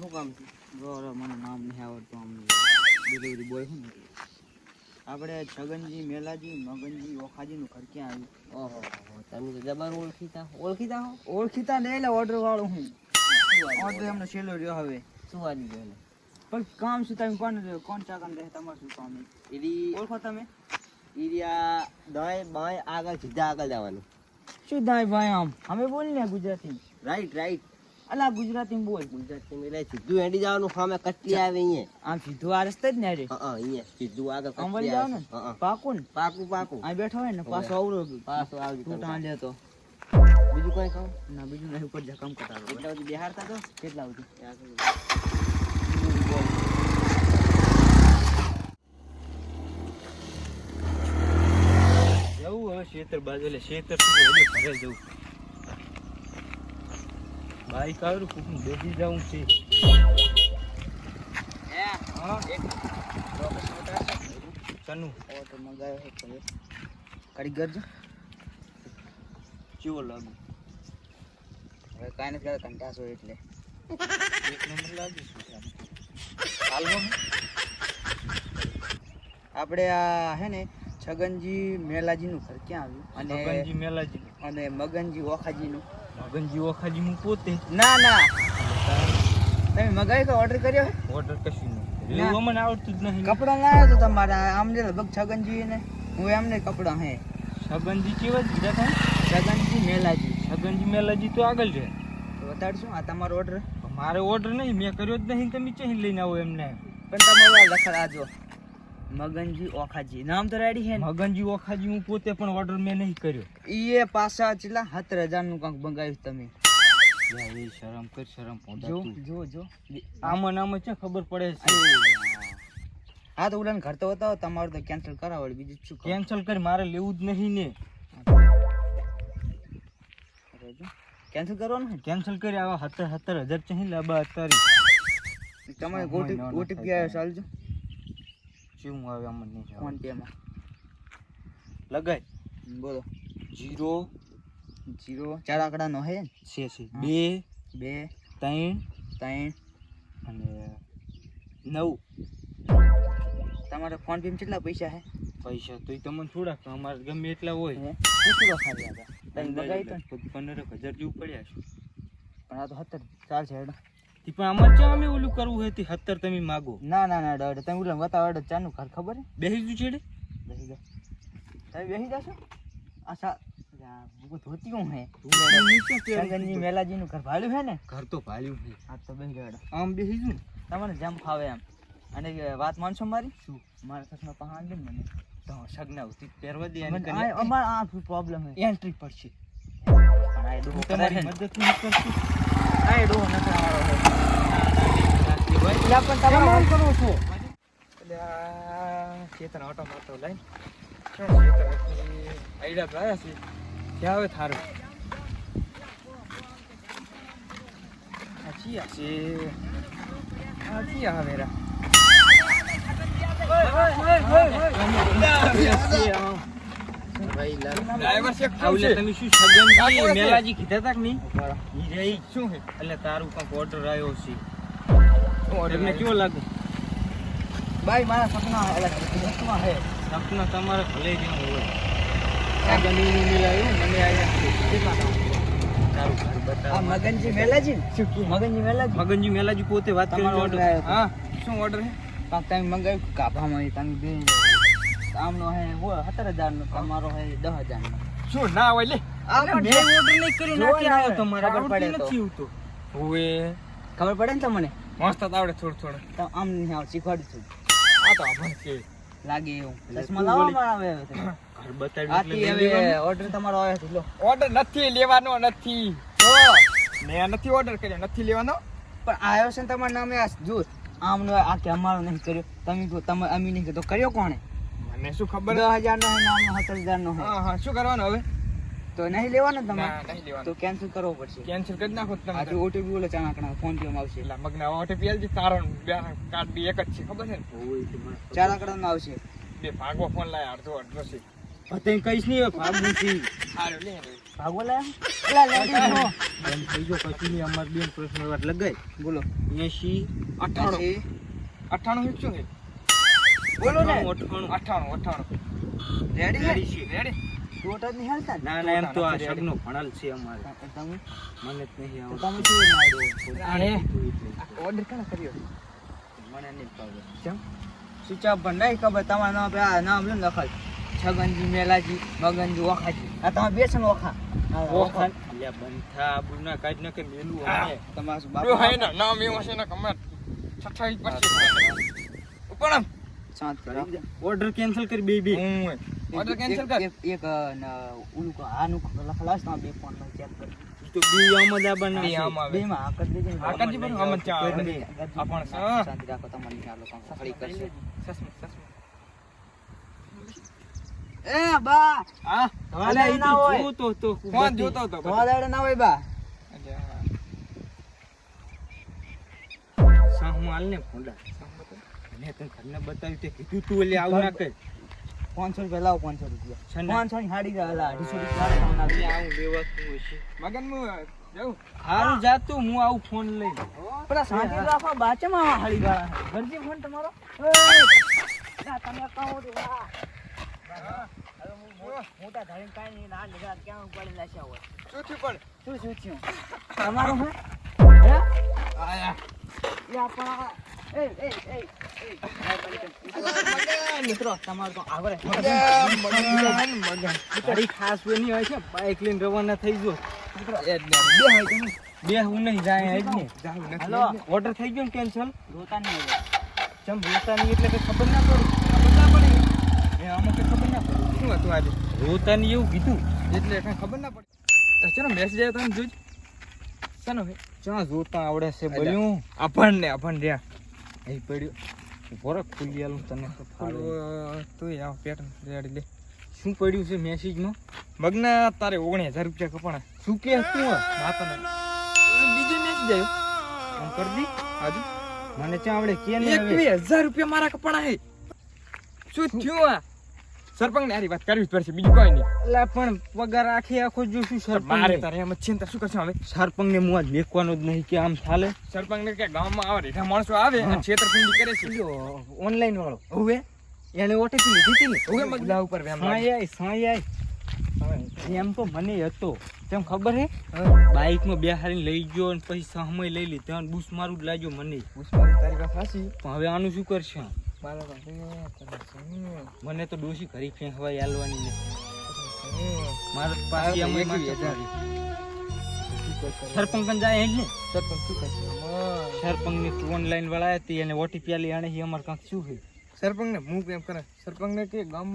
શું કામ બરો મને નામ નહીં આવડતું આમ ડિલિવરી બોય હું આપણે છગનજી મેલાજી મગનજી ઓખાજીનું ઘર ક્યાં આવ્યું? ઓહો તમે તો જબર ઓળખીતા ઓળખીતા હો? ઓળખીતા ને એટલે ઓર્ડર વાળો હું. ઓર્ડર એમનો છેલ્લો રહ્યો હવે. શું વાલી ગયો પણ કામ શું તમે કોણ કોણ ચાકન રહે તમારું શું કામ? એરી ઓળખો તમે? એરિયા દાય બાય આગળ સીધા આગળ જવાનું. શું થાય ભાઈ આમ? અમે બોલ ને ગુજરાતી રાઈટ રાઈટ અલા ગુજરાતી બોલ. ગુજરાતી એટલે સીધું હેડી જવાનું સામે કટલી આવે અહીંયા. આમ સીધું આ રસ્તે જ ને રે હા અહીંયા સીધું આગળ આમ કટલી વળી જાવ ને? પાકું ને? પાકું પાકું. આ બેઠો હોય ને. પાછો આવરો પાછો આવજો તું તાં. લેતો બીજું કઈ કહું ના બીજું નહીં ઉપર જખમ કટારો એટલા સુધી બિહારતા તો? કેટલા સુધી? જવું હવે શેતર બાજુ એટલે શેતર સુધી ભરે જવું. બાઈક આવ્યું કોક બેસી જવું છે. ચનુ. મંગાવ્યો છે ઘરે. કારીગર જો. ચેવો લાગુ હવે કાંઈ નથી કરતા એટલે. એક નંબર લાગે આપણે આ હે ને છગનજી મેલાજીનું ઘર ક્યાં આવ્યું? અને મેલાજી અને મગનજી ઓખાજીનું. મગનજી ખાલી હું પોતે ના ના. તમે મગાવી કે ઓર્ડર કર્યો? હે ઓર્ડર કશું નહીં. લેવું મને આવડતું જ નહીં કપડા ના આવ્યો તો તમારા આમને લગભગ છગનજી ને હું એમને કપડા હે. છગનજી કેવા દીધા કીધા છગનજી મેલાજી. છગનજી મેલાજી તો આગળ છે. બતાડશું આ તમારો ઓર્ડર મારે ઓર્ડર નહીં મેં કર્યો જ નહીં તમે ચહી લઈને આવો એમને? પણ તમારો લખા આજો મગનજી ઓખાજી. નામ તો રેડી હે મગનજી ઓખાજી હું પોતે પણ ઓર્ડર મેં નહીં કર્યો. ઈએ પાછા ચેલા સત્તર હજારનું કંઈક મંગાવ્યું તમે શરમ કર શરમ જો. જો જો. આમાં ને છે ખબર પડે છે. હા તો ઉડાન ઘર તો બતાવો તમારું તો કેન્સલ કરાવો બીજું શું કેન્સલ કરી મારે લેવું જ નહીં ને. કેન્સલ કરવાનું ને? કેન્સલ કરી આવા સત્તર સત્તર હજાર ચહીં લાબા અત્યારે તમારે ગોટી ઓટીપી આવ્યો ચાલજો. શું આવે આમાં નહીં ફોન પે માં લગાય. બોલો. જીરો. જીરો ચાર આંકડા નો હે? છે છે. બે બે ત્રણ. ત્રણ. અને નવ. તમારે ફોન પે માં કેટલા પૈસા હે? પૈસા તો તમને થોડાક અમારે ગમે એટલા હોય? પૂછું ખાલી હતા તમે લગાવી તો? પંદર હજાર જેવું પડ્યા છે. પણ આ તો સત્તર ચાલશે હેડો. તી પણ અમારે ચા અમે ઓલું કરવું હોય તે તમે માગો. ના ના ના તમે ઓલા ચાનું ઘર ખબર હે? બેસી જુ છેડે? બેસી જાઓ. તમે બેસી જશો આ સા હું ધોતી હું હે. છગનજી મેલાજીનું ઘર ભાડ્યું હે ને? ઘર તો ભાલ્યું છે હા તો બેસી જાઓ આમ બેસી જુ તમને જેમ ફાવે એમ અને વાત માનશો મારી? શું? મારા સસમાં પહાણ દે મને. તો સગના ઉતી પહેરવા દે મને આ- અમારે આ પ્રોબ્લેમ હે. એન્ટ્રી પડશે. પણ આ કરે. મદદ નહીં કરશું. ચેતન ઓટો લઈ આઈડા છે. ક્યાં આવે થારું. સાચી છે. આ આવે રા ડ્રાઈવર છે આ ઓલે તમે શું છગનજી મેલાજી કીધા તા કે નહીં? ઈ રહી શું એટલે તારું કંઈક ઓર્ડર આવ્યો છે. તમને કેવો લાગે? ભાઈ મારા સપના એટલે સપના હે. સપના તમારે ભલે જેવું હોય. ગમીનું મિલાયું મને આવ્યા કેટલા મગનજી મેલાજી ને? મગનજી મેલાજી? મગનજી મેલાજી પોતે વાત કરી આવ્યો હા. શું ઓર્ડર હે? તમે મંગાવ્યું કાભામાં તમે બે આમનો હે વો સત્તર હજાર નો તમારો હે દસ હજાર નો શું ના હોય લે. કર્યો, ખબર પડે તો. નથી એવું તો. ખબર પડે ને તમને? મસ્ત આવડે થોડું થોડું. તો આમ નહીં આવ શીખવાડું છું. આ તો આપણે છે. લાગે એવું. ચશ્મા લાવવા લાવો આવે હવે. ઘર બતાવ્યું એટલે હવે ઓર્ડર તમારો આવ્યો છે લો. ઓર્ડર નથી લેવાનો નથી. તો મેં નથી ઓર્ડર કર્યો નથી લેવાનો. પણ આવ્યો છે ને તમારા નામે આ જો આમનો આ કે અમારો નહીં કર્યો. તમે કહો, તમે અમી નહીં કીધું કર્યો કોણે? મને શું ખબર? દસ હજાર નો હે ને આમનો સત્તર હજાર નો હે હા હા શું કરવાનું હવે? તો નહીં લેવાનો ના તમારે નહીં લેવાનું. તો કેન્સલ કરવો પડશે. કેન્સલ કરી નાખો તમે આજે ઓટીપી બોલે ચાણા ફોન પે માં આવશે? એટલે મગના ઓટીપી આલજી તારો ને બે કાર્ડ બી એક જ છે ખબર છે ને? ચાર આંકડા નો આવશે. બે ભાગો ફોન લાય અડધો અડધો છે. પતંગ કઈશ નહીં હવે ભાગવું છે હારું લે હવે. ભાગો લે એલા લેડી છો એમ થઈ ગયો પછી ની અમાર બેન પ્રશ્ન વાત લગાય. બોલો. એસી અઠ્ઠાણું. અઠ્ઠાણું એક શું છે? બોલો ને. અઠાણું અઠ્ઠાણું રેડી રેડી છે. રેડી ટોટ નહીં હાલતા ના? ના એમ તો આ શગનો ભણાલ છે અમારે. તમે? મને જ નહીં આવડતું. તમે શું ના આને આવ્યો કીધું એટલે. ઓર્ડર કોણે કર્યો? મને નહીં ખબર. કેમ સ્વિચ ઓફ પણ નહીં ખબર. તમારું નામ આ નામ લો લખાય. છગનજી મેલાજી મગનજી ઓખાજી. આ તમે બે છે ઓખા? ઓખા. બંધ થા, આબરૂ ના કાઢ મેલું અમે. તમારું હે ને નામ એવું હશે ને કમર પચીસ ઉપર કરો ઓર્ડર કેન્સલ કરી બે બે હું ઓર્ડર કેન્સલ કર એક ન, ઓલું આનું લખલાશ તમે બે ફોનમાં ચેક કરી તો બે આવે. બે માં ને. પણ ચા. શાંતિ રાખો તમારે લોકો કરશે સસમું, સસમું. એ બા હા? તમારે ના હોય. જોતો તો ફોન જોતો હતો તમારા ના હોય બા સાહુ હાલ ને ફોંડા. મેં તને ઘરને બતાવ્યું તે કીધું તું એટલે આવું ના કર. પાંચસો રૂપિયા લાવો પાંચસો રૂપિયા? પાંચસો ની સાડી અઢીસો રૂપિયા. આવું લેવાતું છે. મગન હું જાઉં હારું જાતું હું આવું ફોન લઈ પેલા સાંજે રાખો બાચમાં આવા હાડી ગાળા ઘરજી ફોન તમારો! તમે કહો તો વાહ. હવે હું મો- મોટા ધારીને કાંઈ નહીં, ના લીધા ક્યાં ઉપાડી નાખ્યા હોય. શું થયું પણ શું શું થયું? તમારું હે? આયા યા પણ મિત્રો, તમારું તો આવડે. તારી ખાસ બની હોય છે બાઇક લઈને રવાના થઈ ગયો. બે. હું નહીં જાય જ ને હાલો. ઓર્ડર થઈ ગયો ને કેન્સલ રોતા નહીં. ચમ રોતાની એટલે કઈ ખબર ના પડી? ખબર ના પડી? એ આમાં ખબર ના પડી. શું હતું આજે? રોતાની એવું કીધું? એટલે કઈ ખબર ના પડી. ચાલો મેસેજ આવ્યો તમે જોજ ચાલો ચા જોતા આવડે છે બળ્યું આપણને આપણને રહ્યા અહીં પડ્યું. ભોરક ખુલ્લી આલું તને તો આવ પેટર્ન રેડી લે. શું પડ્યું છે મેસેજમાં મગના તારે ઓગણીસ હજાર રૂપિયા કપાણા. શું કે તું? બીજો મેસેજ આવ્યો આમ કર દી. હાજુ. મને ચાવડે કે નહીં એકવીસ હજાર રૂપિયા મારા કપાણા હે. શું? થયું આ? સરપંચ ને વાત કરવી જ પડશે બીજું કોઈ નહીં. એટલે પણ પગાર આખી આખો જો શું સરપંચ મારે તારે એમ છે શું કરશું હવે? સરપંચ ને મુઆજ આજ મેકવાનો જ નહીં કે આમ ચાલે સરપંચ ને કે ગામમાં આવે રેઠા માણસો આવે અને છેતરપિંડી કરે છે. ઓનલાઈન વાળો. હવે? એને ઓટીપી લીધી હતી ને? હવે મગલા ઉપર વેમ. સાંઈ આય સાંઈ આય. એમ તો મને હતો. તેમ ખબર હે? બાઇકમાં બેહારીને લઈ ગયો અને પછી સમય લઈ લીધો. અને બુસ મારું જ લાગ્યો મને. પુષ્પાની તારી પાસે પણ હવે આનું શું કરશે મારા મને તો ડોસી ઘરી ફેંકવા આલવાની ને. મારા એકવીસ હજાર. સરપંચ જાય ને? સરપંચ શું કરશે? સરપંચની લાઈન વાળા હતી અને ઓટીપી આલી આણે અમારે કાંક શું છે સરપંચ ને હું કેમ કરે સરપંચ ને કે ગામમાં